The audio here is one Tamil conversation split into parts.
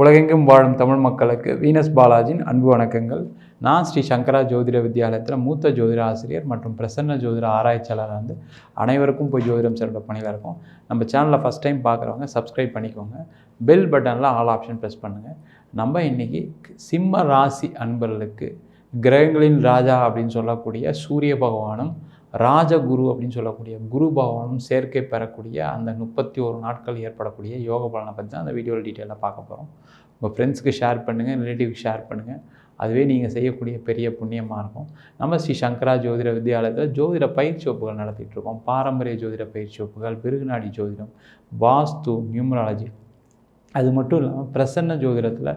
உலகெங்கும் வாழும் தமிழ் மக்களுக்கு வீனஸ் பாலாஜியின் அன்பு வணக்கங்கள். நான் ஸ்ரீ சங்கரா ஜோதிட வித்யாலயத்தில் மூத்த ஜோதிட ஆசிரியர் மற்றும் பிரசன்ன ஜோதிட ஆராய்ச்சியாளர் வந்து அனைவருக்கும் போய் ஜோதிடம் செல்ற பணியில் இருக்கோம். நம்ம சேனலில் ஃபஸ்ட் டைம் பார்க்குறவங்க சப்ஸ்கிரைப் பண்ணிக்கோங்க. பெல் பட்டனில் ஆல் ஆப்ஷன் ப்ரெஸ் பண்ணுங்கள் நம்ம இன்றைக்கி சிம்ம ராசி அன்பர்களுக்கு கிரகங்களின் ராஜா அப்படின்னு சொல்லக்கூடிய சூரிய பகவானும் ராஜகுரு அப்படின்னு சொல்லக்கூடிய குரு பகவானும் சேர்க்கை பெறக்கூடிய அந்த முப்பத்தி ஒரு நாட்கள் ஏற்படக்கூடிய யோக பலனை பற்றி தான் அந்த வீடியோவில் டீட்டெயிலாக பார்க்க போகிறோம் உங்கள் ஃப்ரெண்ட்ஸ்க்கு ஷேர் பண்ணுங்கள் ரிலேட்டிவ்க்கு ஷேர் பண்ணுங்கள் அதுவே நீங்கள் செய்யக்கூடிய பெரிய புண்ணியமாக இருக்கும். நம்ம ஸ்ரீ சங்கரா ஜோதிட வித்யாலயத்தில் ஜோதிட பயிற்சி வகுப்புகள் நடத்திட்டுருக்கோம் பாரம்பரிய ஜோதிட பயிற்சி வகுப்புகள் பிருகுநாடி ஜோதிடம் வாஸ்து நியூமராலஜி. அது மட்டும் இல்லாமல் பிரசன்ன ஜோதிடத்தில்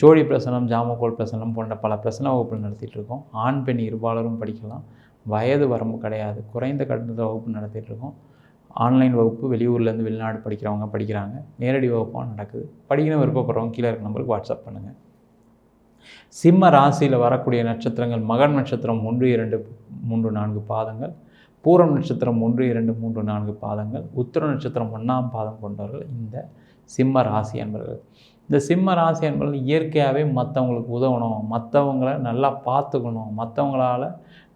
சோழி பிரசனம் ஜாமக்கோல் பிரசனம் போன்ற பல பிரசன வகுப்புகள் நடத்திட்டு இருக்கோம். ஆண் பெண் இருபாலரும் படிக்கலாம். வயது வரம்பு கிடையாது. குறைந்த கட்டணத்தில் வகுப்பு நடத்திட்டுருக்கோம் ஆன்லைன் வகுப்பு வெளியூர்லேருந்து வெளிநாடு படிக்கிறவங்க படிக்கிறாங்க. நேரடி வகுப்பாக நடக்குது. படிக்கணும் விருப்பப்படுறவங்க கீழே இருக்க நம்பருக்கு வாட்ஸ்அப் பண்ணுங்கள் சிம்ம ராசியில் வரக்கூடிய நட்சத்திரங்கள் மகன் நட்சத்திரம் ஒன்று இரண்டு மூன்று நான்கு பாதங்கள். பூரம் நட்சத்திரம் ஒன்று இரண்டு மூன்று நான்கு பாதங்கள். உத்திர நட்சத்திரம் ஒன்றாம் பாதம் கொண்டவர்கள் இந்த சிம்ம ராசி என்பவர்கள் இந்த சிம்ம ராசி என்பது இயற்கையாகவே மற்றவங்களுக்கு உதவணும் மற்றவங்கள நல்லா பார்த்துக்கணும் மற்றவங்களால்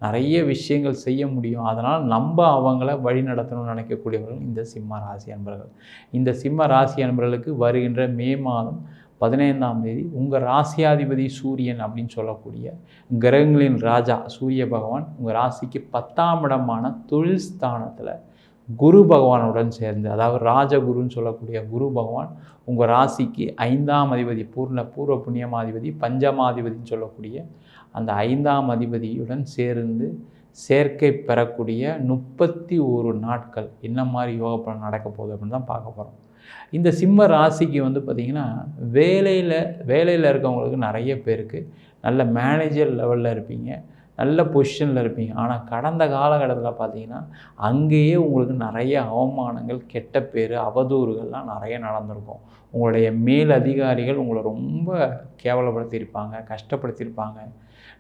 நிறைய விஷயங்கள் செய்ய முடியும். அதனால் நம்ம அவங்கள வழி நடத்தணும்னு நினைக்கக்கூடியவர்கள் இந்த சிம்ம ராசி அன்பர்கள். இந்த சிம்ம ராசி அன்பர்களுக்கு வருகின்ற மே மாதம் பதினைந்தாம் தேதி உங்கள் ராசியாதிபதி சூரியன் அப்படின்னு சொல்லக்கூடிய கிரகங்களின் ராஜா சூரிய பகவான் உங்கள் ராசிக்கு பத்தாம் இடமான தொழில் ஸ்தானத்தில் குரு பகவானுடன் சேர்ந்து அதாவது ராஜகுருன்னு சொல்லக்கூடிய குரு பகவான் உங்கள் ராசிக்கு ஐந்தாம் அதிபதி பூர்ண பூர்வ புண்ணியமாதிபதி பஞ்சமாதிபதின்னு சொல்லக்கூடிய அந்த ஐந்தாம் அதிபதியுடன் சேர்ந்து சேர்க்கை பெறக்கூடிய முப்பத்தி ஒரு நாட்கள் என்ன மாதிரி யோக பலன் நடக்க போகுது அப்படின்னு தான் பார்க்க போகிறோம் இந்த சிம்ம ராசிக்கு வந்து பார்த்திங்கன்னா வேலையில் வேலையில் இருக்கவங்களுக்கு நிறைய பேருக்கு நல்ல மேனேஜர் லெவலில் இருப்பீங்க. நல்ல பொசிஷனில் இருப்பீங்க. ஆனால் கடந்த காலகட்டத்தில் பார்த்தீங்கன்னா அங்கேயே உங்களுக்கு நிறைய அவமானங்கள் கெட்ட பேர் அவதூறுகள்லாம் நிறைய நடந்திருக்கும். உங்களுடைய மேல் அதிகாரிகள் உங்களை ரொம்ப கேவலப்படுத்தியிருப்பாங்க கஷ்டப்படுத்தியிருப்பாங்க.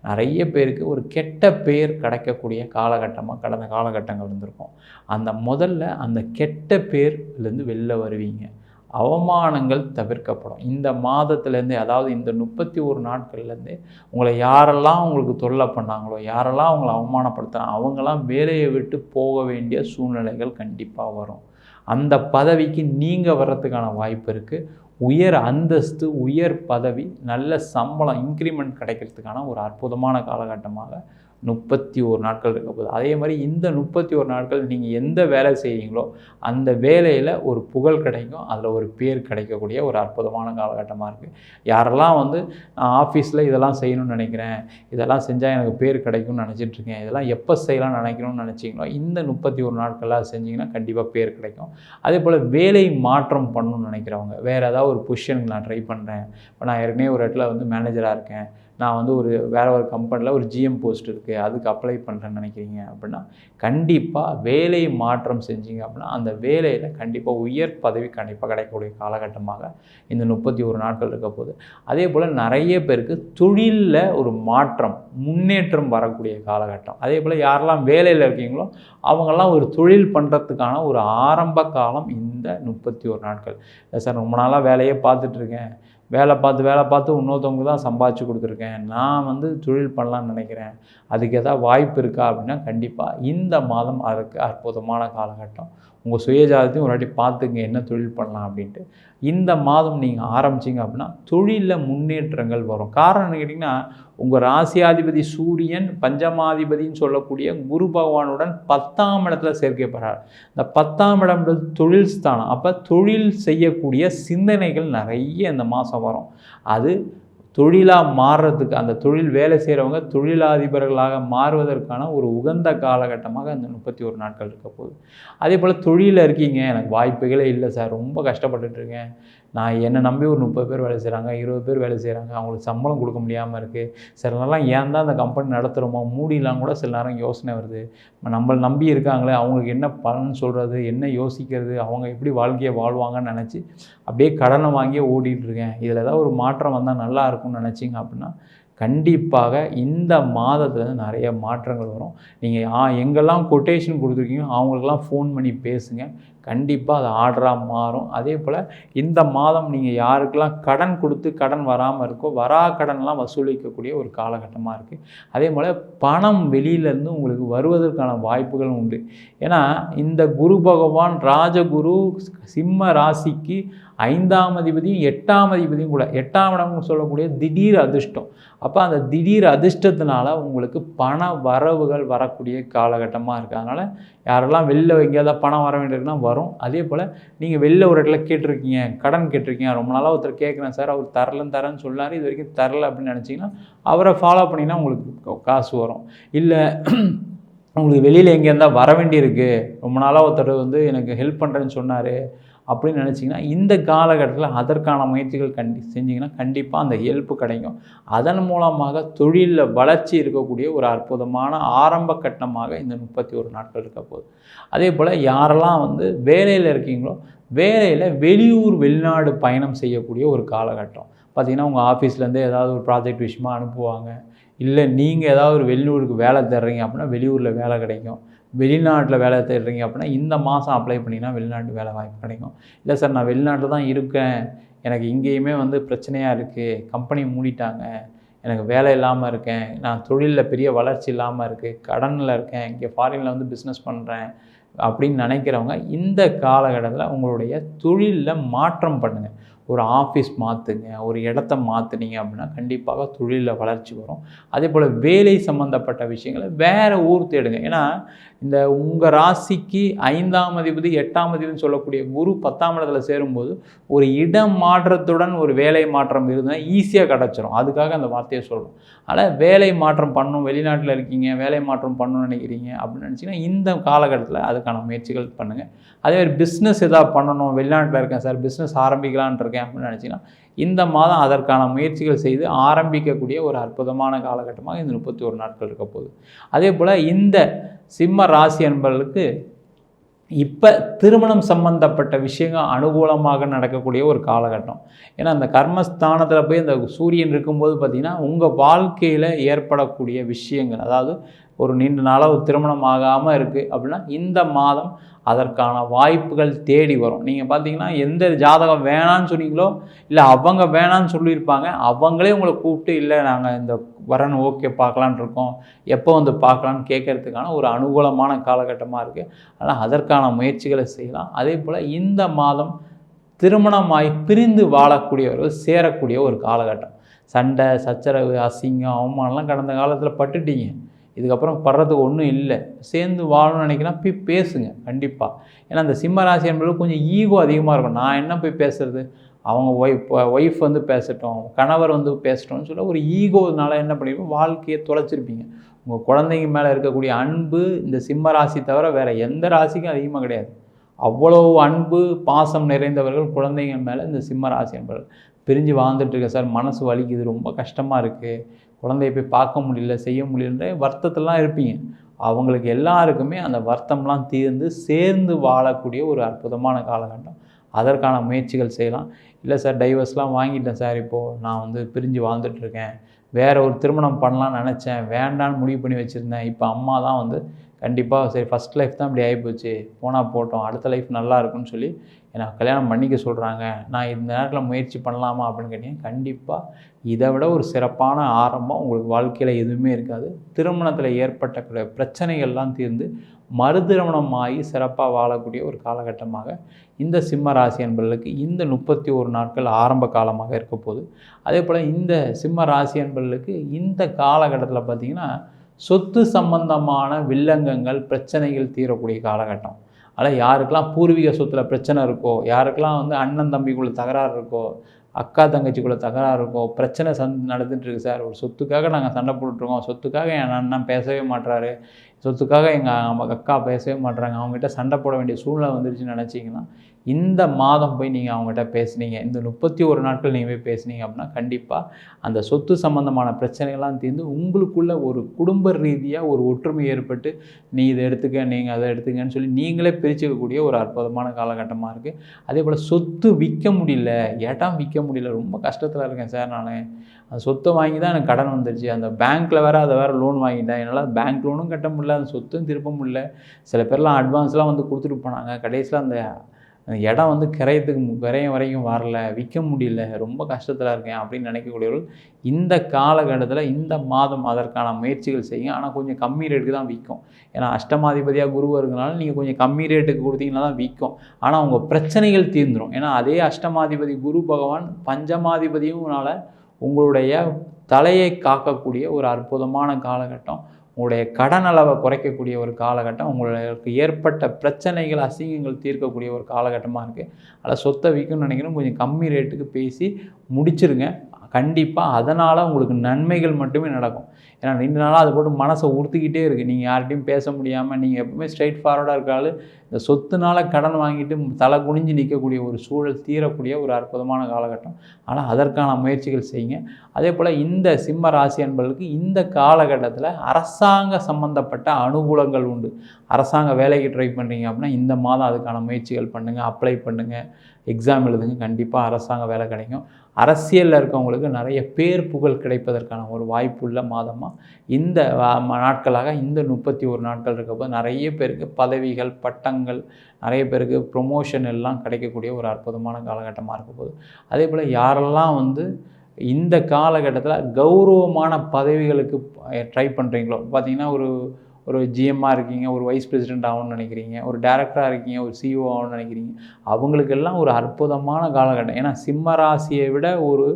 நிறைய பேருக்கு ஒரு கெட்ட பேர் கிடைக்கக்கூடிய காலகட்டமாக கடந்த காலகட்டங்கள் இருந்திருக்கும். அந்த முதல்ல அந்த கெட்ட பேர்லேருந்து வெளில வருவீங்க. அவமானங்கள் தவிர்க்கப்படும். இந்த மாதத்துலேருந்தே அதாவது இந்த முப்பத்தி ஒரு நாட்கள்லேருந்தே உங்களை யாரெல்லாம் உங்களுக்கு தொல்லை பண்ணாங்களோ யாரெல்லாம் உங்களை அவமானப்படுத்துகிறாங்க அவங்கெல்லாம் வேலையை விட்டு போக வேண்டிய சூழ்நிலைகள் கண்டிப்பாக வரும். அந்த பதவிக்கு நீங்கள் வர்றதுக்கான வாய்ப்பு இருக்குது உயர் அந்தஸ்து உயர் பதவி நல்ல சம்பளம் இன்க்ரிமெண்ட் கிடைக்கிறதுக்கான ஒரு அற்புதமான காலகட்டமாக முப்பத்தி ஒரு நாட்கள் இருக்க போகுது. அதே மாதிரி இந்த முப்பத்தி ஒரு நாட்கள் நீங்கள் எந்த வேலை செய்கிறீங்களோ அந்த வேலையில் ஒரு புகழ் கிடைக்கும். அதில் ஒரு பேர் கிடைக்கக்கூடிய ஒரு அற்புதமான காலகட்டமாக இருக்குது யாரெல்லாம் வந்து நான் ஆஃபீஸில் இதெல்லாம் செய்யணும்னு நினைக்கிறேன். இதெல்லாம் செஞ்சால் எனக்கு பேர் கிடைக்கும்னு நினச்சிட்டு இருக்கேன் இதெல்லாம் எப்போ செய்யலாம்னு நினைக்கணும்னு நினச்சிங்களோ இந்த முப்பத்தி ஒரு நாட்களாக செஞ்சிங்கன்னா கண்டிப்பாக பேர் கிடைக்கும். அதே போல் வேலை மாற்றம் பண்ணணும்னு நினைக்கிறவங்க வேறு ஏதாவது ஒரு பொசிஷனுக்கு நான் ட்ரை பண்ணுறேன் இப்போ நான் ஏற்கனவே ஒரு இடத்துல வந்து மேனேஜராக இருக்கேன். நான் வந்து ஒரு வேறு ஒரு கம்பெனியில் ஒரு ஜிஎம் போஸ்ட் இருக்குது அதுக்கு அப்ளை பண்ணுறேன்னு நினைக்கிறீங்க அப்படின்னா கண்டிப்பாக வேலை மாற்றம் செஞ்சீங்க அப்படின்னா அந்த வேலையில் கண்டிப்பாக உயர் பதவி கண்டிப்பாக கிடைக்கக்கூடிய காலகட்டமாக இந்த முப்பத்தி ஒரு நாட்கள் இருக்க போது அதே போல் நிறைய பேருக்கு தொழிலில் ஒரு மாற்றம் முன்னேற்றம் வரக்கூடிய காலகட்டம். அதே போல் யாரெல்லாம் வேலையில் இருக்கீங்களோ அவங்கெல்லாம் ஒரு தொழில் பண்ணுறதுக்கான ஒரு ஆரம்ப காலம் இந்த முப்பத்தி ஒரு நாட்கள். இல்லை சார் ரொம்ப நாளாக வேலையே பார்த்துட்ருக்கேன் வேலை பார்த்து வேலை பார்த்து இன்னொருத்தவங்களுக்கு தான் சம்பாதிச்சு கொடுத்துருக்கேன். நான் வந்து தொழில் பண்ணலான்னு நினைக்கிறேன். அதுக்கு எதாவது வாய்ப்பு இருக்கா அப்படின்னா கண்டிப்பாக இந்த மாதம் அதுக்கு அற்புதமான காலகட்டம். உங்கள் சுயஜாதத்தையும் ஒரு வாட்டி பார்த்துங்க என்ன தொழில் பண்ணலாம் அப்படின்ட்டு. இந்த மாதம் நீங்கள் ஆரம்பிச்சிங்க அப்படின்னா தொழிலில் முன்னேற்றங்கள் வரும். காரணம் என்ன கேட்டிங்கன்னா உங்கள் ராசியாதிபதி சூரியன் பஞ்சமாதிபதின்னு சொல்லக்கூடிய குரு பகவானுடன் பத்தாம் இடத்துல சேர்க்கப்படுறார் இந்த பத்தாம் இடம்ன்றது தொழில் ஸ்தானம். அப்போ தொழில் செய்யக்கூடிய சிந்தனைகள் நிறைய இந்த மாதம் வரும். அது தொழிலாக மாறுறதுக்கு அந்த தொழில் வேலை செய்கிறவங்க தொழிலாதிபர்களாக மாறுவதற்கான ஒரு உகந்த காலகட்டமாக அந்த முப்பத்தி ஒரு நாட்கள் இருக்க போகுது. அதே போல் தொழிலில் இருக்கீங்க எனக்கு வாய்ப்புகளே இல்லை சார் ரொம்ப கஷ்டப்பட்டுட்டுருக்கேன் நான் என்னை நம்பி ஒரு முப்பது பேர் வேலை செய்கிறாங்க இருபது பேர் வேலை செய்கிறாங்க அவங்களுக்கு சம்பளம் கொடுக்க முடியாமல் இருக்குது சில நேரம்லாம் ஏன் தான் அந்த கம்பெனி நடத்துகிறோமோ மூடிலாம் கூட சில நேரம் யோசனை வருது. நம்மளை நம்பி இருக்காங்களே அவங்களுக்கு என்ன பலன் சொல்கிறது என்ன யோசிக்கிறது அவங்க எப்படி வாழ்க்கையை வாழ்வாங்கன்னு நினச்சி அப்படியே கடனை வாங்கியே ஓடிட்டுருக்கேன் இதில் ஏதாவது ஒரு மாற்றம் வந்தால் நல்லா இருக்கும்னு நினச்சிங்க அப்படின்னா கண்டிப்பாக இந்த மாதத்துலேருந்து நிறைய மாற்றங்கள் வரும். நீங்கள் ஆ எங்கெல்லாம் கொட்டேஷன் கொடுத்துருக்கீங்களோ அவங்களுக்கெல்லாம் ஃபோன் பண்ணி பேசுங்க. கண்டிப்பாக அது ஆர்டராக மாறும். அதே போல் இந்த மாதம் நீங்கள் யாருக்கெல்லாம் கடன் கொடுத்து கடன் வராமல் இருக்கோ வரா கடன்லாம் வசூலிக்கக்கூடிய ஒரு காலகட்டமாக இருக்குது அதே போல் பணம் வெளியிலேருந்து உங்களுக்கு வருவதற்கான வாய்ப்புகள் உண்டு. ஏன்னா இந்த குரு பகவான் ராஜகுரு சிம்ம ராசிக்கு ஐந்தாம் அதிபதியும் எட்டாம் அதிபதியும் கூட எட்டாம் இடம்னு சொல்லக்கூடிய திடீர் அதிர்ஷ்டம். அப்போ அந்த திடீர் அதிர்ஷ்டத்தினால உங்களுக்கு பண வரவுகள் வரக்கூடிய காலகட்டமாக இருக்குது அதனால் யாரெல்லாம் வெளில எங்கேயாவது பணம் வர வேண்டியிருக்குன்னா வரும். அதே போல் நீங்கள் வெளில ஒரு இடத்துல கேட்டிருக்கீங்க கடன் கேட்டிருக்கீங்க ரொம்ப நாளாக ஒருத்தர் கேட்குறேன் சார் அவர் தரலன்னு தரேன்னு சொல்லார் இது வரைக்கும் தரல அப்படின்னு நினச்சிங்கன்னா அவரை ஃபாலோ பண்ணிங்கன்னா உங்களுக்கு காசு வரும். இல்லை உங்களுக்கு வெளியில் எங்கேருந்தால் வர வேண்டியிருக்கு. ரொம்ப நாளாக ஒருத்தர் வந்து எனக்கு ஹெல்ப் பண்ணுறேன்னு சொன்னார். அப்படின்னு நினச்சிங்கன்னா இந்த காலகட்டத்தில் அதற்கான முயற்சிகள் கண்டி செஞ்சிங்கன்னா கண்டிப்பாக அந்த ஹெல்ப் கிடைக்கும். அதன் மூலமாக தொழிலில் வளர்ச்சி இருக்கக்கூடிய ஒரு அற்புதமான ஆரம்ப கட்டமாக இந்த முப்பத்தி ஒரு நாட்கள் இருக்க போகுது. அதே போல் யாரெல்லாம் வந்து வேலையில் இருக்கீங்களோ வேலையில் வெளியூர் வெளிநாடு பயணம் செய்யக்கூடிய ஒரு காலகட்டம். பார்த்திங்கன்னா உங்கள் ஆஃபீஸ்லேருந்து ஏதாவது ஒரு ப்ராஜெக்ட் விஷயமா அனுப்புவாங்க. இல்லை நீங்கள் ஏதாவது ஒரு வெளியூருக்கு வேலை தர்றீங்க அப்படின்னா வெளியூரில் வேலை கிடைக்கும். வெளிநாட்டில் வேலை தேடுறீங்க அப்படின்னா இந்த மாதம் அப்ளை பண்ணிங்கன்னா வெளிநாட்டு வேலை வாய்ப்பு கிடைக்கும். இல்லை சார் நான் வெளிநாட்டில் தான் இருக்கேன். எனக்கு இங்கேயுமே வந்து பிரச்சனையாக இருக்குது கம்பெனி மூடிட்டாங்க. எனக்கு வேலை இல்லாமல் இருக்கேன். நான் தொழிலில் பெரிய வளர்ச்சி இல்லாமல் இருக்குது கடனில் இருக்கேன். இங்கே ஃபாரினில் வந்து பிஸ்னஸ் பண்ணுறேன் அப்படின்னு நினைக்கிறவங்க இந்த காலகட்டத்தில் உங்களுடைய தொழிலில் மாற்றம் பண்ணுங்கள் ஒரு ஆஃபீஸ் மாற்றுங்க ஒரு இடத்த மாற்றுனீங்க அப்படின்னா கண்டிப்பாக தொழிலில் வளர்ச்சி வரும். அதே போல் வேலை சம்மந்தப்பட்ட விஷயங்களை வேறு ஊர் தேடுங்க. ஏன்னா இந்த உங்கள் ராசிக்கு ஐந்தாம் அதிபதி எட்டாம் அதிபதினு சொல்லக்கூடிய குரு பத்தாம் இடத்துல சேரும்போது ஒரு இடம் மாற்றத்துடன் ஒரு வேலை மாற்றம் இருந்தால் ஈஸியாக கிடச்சிரும். அதுக்காக அந்த வார்த்தையை சொல்கிறோம் அதனால் வேலை மாற்றம் பண்ணணும் வெளிநாட்டில் இருக்கீங்க வேலை மாற்றம் பண்ணணும்னு நினைக்கிறீங்க அப்படின்னு நினச்சிங்கன்னா இந்த காலகட்டத்தில் அதுக்கான முயற்சிகள் பண்ணுங்கள் அதே மாதிரி பிஸ்னஸ் எதாவது பண்ணணும் வெளிநாட்டில் இருக்கேன் சார் பிஸ்னஸ் ஆரம்பிக்கலான் இருக்கேன் அப்படின்னு நினச்சிங்கன்னா இந்த மாதம் அதற்கான முயற்சிகள் செய்து ஆரம்பிக்கக்கூடிய ஒரு அற்புதமான காலகட்டமாக இந்த முப்பத்தி ஒரு நாட்கள் இருக்க போகுது. அதே போல் இந்த சிம்ம ராசி என்பவர்களுக்கு இப்போ திருமணம் சம்பந்தப்பட்ட விஷயங்கள் அனுகூலமாக நடக்கக்கூடிய ஒரு காலகட்டம். ஏன்னா அந்த கர்மஸ்தானத்தில் போய் அந்த சூரியன் இருக்கும்போது பார்த்திங்கன்னா உங்கள் வாழ்க்கையில் ஏற்படக்கூடிய விஷயங்கள் அதாவது ஒரு நீண்ட நாளாக ஒரு திருமணம் ஆகாமல் இருக்குது அப்படின்னா இந்த மாதம் அதற்கான வாய்ப்புகள் தேடி வரும். நீங்கள் பார்த்தீங்கன்னா எந்த ஜாதகம் வேணான்னு சொன்னீங்களோ இல்லை அவங்க வேணான்னு சொல்லியிருப்பாங்க அவங்களே உங்களை கூப்பிட்டு இல்லை நாங்கள் இந்த வரன் ஓகே பார்க்கலான் இருக்கோம். எப்போ வந்து பார்க்கலான்னு கேட்கறதுக்கான ஒரு அனுகூலமான காலகட்டமாக இருக்குது ஆனால் அதற்கான முயற்சிகளை செய்யலாம். அதே போல் இந்த மாதம் திருமணமாய் பிரிந்து வாழக்கூடியவர்கள் சேரக்கூடிய ஒரு காலகட்டம். சண்டை சச்சரவு அசிங்கம் அவமானம்லாம் கடந்த காலத்தில் பட்டுட்டீங்க. இதுக்கப்புறம் படுறதுக்கு ஒன்றும் இல்லை. சேர்ந்து வாழணும்னு நினைக்கிறேன் போய் பேசுங்க கண்டிப்பாக ஏன்னா அந்த சிம்ம ராசி என்பது கொஞ்சம் ஈகோ அதிகமாக இருக்கும். நான் என்ன போய் பேசுறது? அவங்க ஒய்ஃப் ஒய்ஃப் வந்து பேசட்டும் கணவர் வந்து பேசட்டும்னு சொல்ல ஒரு ஈகோனால என்ன பண்ணிருப்போம் வாழ்க்கையை தொலைச்சிருப்பீங்க. உங்கள் குழந்தைங்க மேலே இருக்கக்கூடிய அன்பு இந்த சிம்ம ராசி தவிர வேறு எந்த ராசிக்கும் அதிகமாக கிடையாது. அவ்வளோ அன்பு பாசம் நிறைந்தவர்கள் குழந்தைங்க மேலே இந்த சிம்ம ராசி என்பவர்கள். பிரிஞ்சு வாழ்ந்துட்டுருக்கேன் சார் மனசு வலிக்குது ரொம்ப கஷ்டமாக இருக்குது குழந்தைய போய் பார்க்க முடியல செய்ய முடியலன்ற வருத்தத்தெல்லாம் இருப்பீங்க. அவங்களுக்கு எல்லாருக்குமே அந்த வருத்தம்லாம் தீர்ந்து சேர்ந்து வாழக்கூடிய ஒரு அற்புதமான காலகட்டம். அதற்கான முயற்சிகள் செய்யலாம். இல்லை சார் டைவர்ஸ்லாம் வாங்கிட்டேன் சார் இப்போது நான் வந்து பிரிஞ்சு வாழ்ந்துட்டுருக்கேன் வேறு ஒரு திருமணம் பண்ணலான்னு நினச்சேன். வேண்டான்னு முடிவு பண்ணி வச்சுருந்தேன். இப்போ அம்மா தான் வந்து கண்டிப்பாக சரி ஃபஸ்ட் லைஃப் தான் இப்படி ஆகிப்போச்சு போனால் போட்டோம். அடுத்த லைஃப் நல்லா இருக்குன்னு சொல்லி எனக்கு கல்யாணம் பண்ணிக்க சொல்கிறாங்க நான் இந்த நேரத்தில் முயற்சி பண்ணலாமா அப்படின்னு கேட்டீங்க கண்டிப்பாக இதை விட ஒரு சிறப்பான ஆரம்பம் உங்களுக்கு வாழ்க்கையில் எதுவுமே இருக்காது. திருமணத்தில் ஏற்பட்ட பிரச்சனைகள்லாம் தீர்ந்து மறுதிருமணம் ஆகி சிறப்பாக வாழக்கூடிய ஒரு காலகட்டமாக இந்த சிம்ம ராசி என்பர்களுக்கு இந்த முப்பத்தி ஒரு நாட்கள் ஆரம்ப காலமாக இருக்க போகுது. அதே போல் இந்த சிம்ம ராசி என்பர்களுக்கு இந்த காலகட்டத்தில் பார்த்திங்கன்னா சொத்து சம்பந்தமான வில்லங்கங்கள் பிரச்சனைகள் தீரக்கூடிய காலகட்டம். அதில் யாருக்கெல்லாம் பூர்வீக சொத்தில் பிரச்சனை இருக்கோ யாருக்கெல்லாம் வந்து அண்ணன் தம்பிக்குள்ளே தகராறு இருக்கோ அக்கா தங்கச்சிக்குள்ளே தகராறு இருக்கும் பிரச்சனை சந் நடந்துட்டுருக்கு சார். ஒரு சொத்துக்காக நாங்கள் சண்டை போட்டுருக்கோம் சொத்துக்காக என் அண்ணன் பேசவே மாட்டுறாரு சொத்துக்காக எங்கள் அக்கா பேசவே மாட்டுறாங்க அவங்ககிட்ட சண்டை போட வேண்டிய சூழ்நிலை வந்துருச்சுன்னு நினச்சிங்கன்னா இந்த மாதம் போய் நீங்கள் அவங்ககிட்ட பேசுனீங்க இந்த முப்பத்தி ஒரு நாட்கள் நீங்கள் போய் பேசுனீங்க அப்படின்னா கண்டிப்பாக அந்த சொத்து சம்மந்தமான பிரச்சனைகள்லாம் தீர்ந்து உங்களுக்குள்ளே ஒரு குடும்ப ரீதியாக ஒரு ஒற்றுமை ஏற்பட்டு நீ இதை எடுத்துக்க நீங்கள் அதை எடுத்துக்கன்னு சொல்லி நீங்களே பிரிச்சுக்கக்கூடிய ஒரு அற்புதமான காலகட்டமாக இருக்குது அதே போல் சொத்து விற்க முடியல ஏட்டாம் விற்க முடியல ரொம்ப கஷ்டத்தில் இருக்கேன் சார் நான். அந்த சொத்தை வாங்கி தான் எனக்கு கடன் வந்துருச்சு. அந்த பேங்க்கில் வேறு அதை வேறு லோன் வாங்கிட்டேன். என்னால் பேங்க் லோனும் கட்ட முடியல. முடியல அந்த சொத்தும் திருப்ப முடியல. சில பேர்லாம் அட்வான்ஸ்லாம் வந்து கொடுத்துட்டு போனாங்க. கடைசியில் அந்த இடம் வந்து கிரையத்துக்கு கிரையம் வரைக்கும் வரல விற்க முடியல. ரொம்ப கஷ்டத்தில் இருக்கேன் அப்படின்னு நினைக்கக்கூடியவர்கள் இந்த காலகட்டத்தில் இந்த மாதம் அதற்கான முயற்சிகள் செய்யுங்க. ஆனால் கொஞ்சம் கம்மி ரேட்டுக்கு தான் விற்கும். ஏன்னா அஷ்டமாதிபதியாக குருவாக இருக்கனால நீங்கள் கொஞ்சம் கம்மி ரேட்டுக்கு கொடுத்தீங்கன்னா தான் விற்கும். ஆனால் உங்கள் பிரச்சனைகள் தீர்ந்துடும் ஏன்னா அதே அஷ்டமாதிபதி குரு பகவான் பஞ்சமாதிபதியும்னால உங்களுடைய தலையை காக்கக்கூடிய ஒரு அற்புதமான காலகட்டம். உங்களுடைய கடன் அளவை குறைக்கக்கூடிய ஒரு காலகட்டம் உங்களுக்கு ஏற்பட்ட பிரச்சனைகள் அசிங்கங்கள் தீர்க்கக்கூடிய ஒரு காலகட்டமாக இருக்குது அதில் சொத்தை விற்கணும்னு நினைக்கிறோம் கொஞ்சம் கம்மி ரேட்டுக்கு பேசி முடிச்சிருங்க. கண்டிப்பாக அதனால் உங்களுக்கு நன்மைகள் மட்டுமே நடக்கும். ஏன்னா ரெண்டு நாளாக அது போட்டு மனசை உறுத்திக்கிட்டே இருக்குது நீங்கள் யார்கிட்டையும் பேச முடியாமல் நீங்கள் எப்பவுமே ஸ்ட்ரைட் ஃபார்வர்டாக இருக்காலும் இந்த சொத்துனால் கடன் வாங்கிட்டு தலை குனிஞ்சு நிற்கக்கூடிய ஒரு சூழல் தீரக்கூடிய ஒரு அற்புதமான காலகட்டம். ஆனால் அதற்கான முயற்சிகள் செய்யுங்க. அதே போல் இந்த சிம்ம ராசி அன்பர்களுக்கு இந்த காலகட்டத்தில் அரசாங்க சம்பந்தப்பட்ட அனுகூலங்கள் உண்டு. அரசாங்க வேலைக்கு ட்ரை பண்ணுறீங்க அப்படின்னா இந்த மாதம் அதுக்கான முயற்சிகள் பண்ணுங்கள் அப்ளை பண்ணுங்கள் எக்ஸாம் எழுதுங்க கண்டிப்பாக அரசாங்க வேலை கிடைக்கும். அரசியலில் இருக்கவங்களுக்கு நிறைய பேர் புகழ் கிடைப்பதற்கான ஒரு வாய்ப்புள்ள மாதமாக இந்த நாட்களாக இந்த முப்பத்தி ஒரு நாட்கள் இருக்கப்போ நிறைய பேருக்கு பதவிகள் பட்டங்கள் நிறைய பேருக்கு ப்ரொமோஷன் எல்லாம் கிடைக்கக்கூடிய ஒரு அற்புதமான காலகட்டமாக இருக்க போகுது அதே போல் யாரெல்லாம் வந்து இந்த காலகட்டத்தில் கௌரவமான பதவிகளுக்கு ட்ரை பண்ணுறீங்களோ பார்த்தீங்கன்னா ஒரு ஒரு ஜிஎம்மாக இருக்கீங்க ஒரு வைஸ் பிரசிடென்ட் ஆகணும்னு நினைக்கிறீங்க ஒரு டேரக்டராக இருக்கீங்க ஒரு சிஇஓ ஆகணும்னு நினைக்கிறீங்க அவங்களுக்கெல்லாம் ஒரு அற்புதமான காலகட்டம். ஏன்னா சிம்ம ராசியை விட ஒரு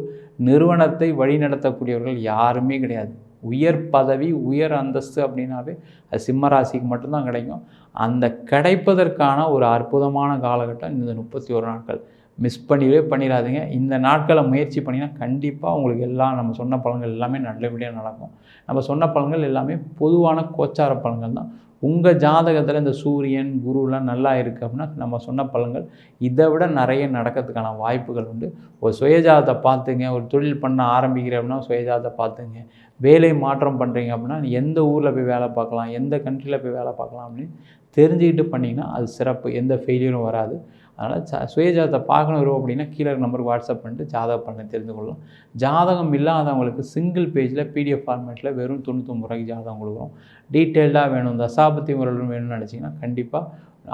நிறுவனத்தை வழிநடத்தக்கூடியவர்கள் யாருமே கிடையாது. உயர் பதவி உயர் அந்தஸ்து அப்படின்னாவே அது சிம்ம ராசிக்கு மட்டும்தான் கிடைக்கும். அந்த கிடைப்பதற்கான ஒரு அற்புதமான காலகட்டம் இந்த முப்பத்தி ஒரு நாட்கள். மிஸ் பண்ணிடவே பண்ணிடாதீங்க. இந்த நாட்களை முயற்சி பண்ணினா கண்டிப்பாக உங்களுக்கு எல்லாம் நம்ம சொன்ன பழங்கள் எல்லாமே நல்லபடியாக நடக்கும். நம்ம சொன்ன பலன்கள் எல்லாமே பொதுவான கோச்சார பலன்கள் தான். உங்கள் ஜாதகத்தில் இந்த சூரியன் குருலாம் நல்லா இருக்குது அப்படின்னா நம்ம சொன்ன பலன்கள் இதை விட நிறைய நடக்கிறதுக்கான வாய்ப்புகள் உண்டு. ஒரு சுயஜாதத்தை பார்த்துங்க ஒரு தொழில் பண்ண ஆரம்பிக்கிற அப்படின்னா சுயஜாதத்தை பார்த்துங்க. வேலை மாற்றம் பண்ணுறீங்க அப்படின்னா எந்த ஊரில் போய் வேலை பார்க்கலாம் எந்த கண்ட்ரியில் போய் வேலை பார்க்கலாம் அப்படின்னு தெரிஞ்சுக்கிட்டு பண்ணிங்கன்னா அது சிறப்பு. எந்த ஃபெயிலியரும் வராது. அதனால் ச சுயஜாதத்தை பார்க்கணும் வரும் அப்படின்னா கீழே இருக்க நம்பருக்கு வாட்ஸ்அப் பண்ணிட்டு ஜாதகம் பண்ண தெரிந்து கொள்ளலாம் ஜாதகம் இல்லாதவங்களுக்கு சிங்கிள் பேஜில் பிடிஎஃப் ஃபார்மேட்டில் வெறும் தொண்ணூத்தொம்பது ரூபாய்க்கு ஜாதகம் கொடுக்குறோம். டீட்டெயில்டாக வேணும் தசாபத்தி முறையில் வேணும்னு நினச்சிங்கன்னா கண்டிப்பாக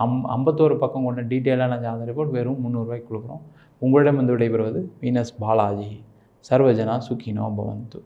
அம் ஐம்பத்தோரு பக்கம் கொண்ட டீட்டெயிலான ஜாதக ரிப்போர்ட் வெறும் முந்நூறுரூவாய்க்கு கொடுக்குறோம். உங்களிடம் வந்து விடைபெறுவது வீனஸ் பாலாஜி. சர்வஜனா சுகினோ பவந்து.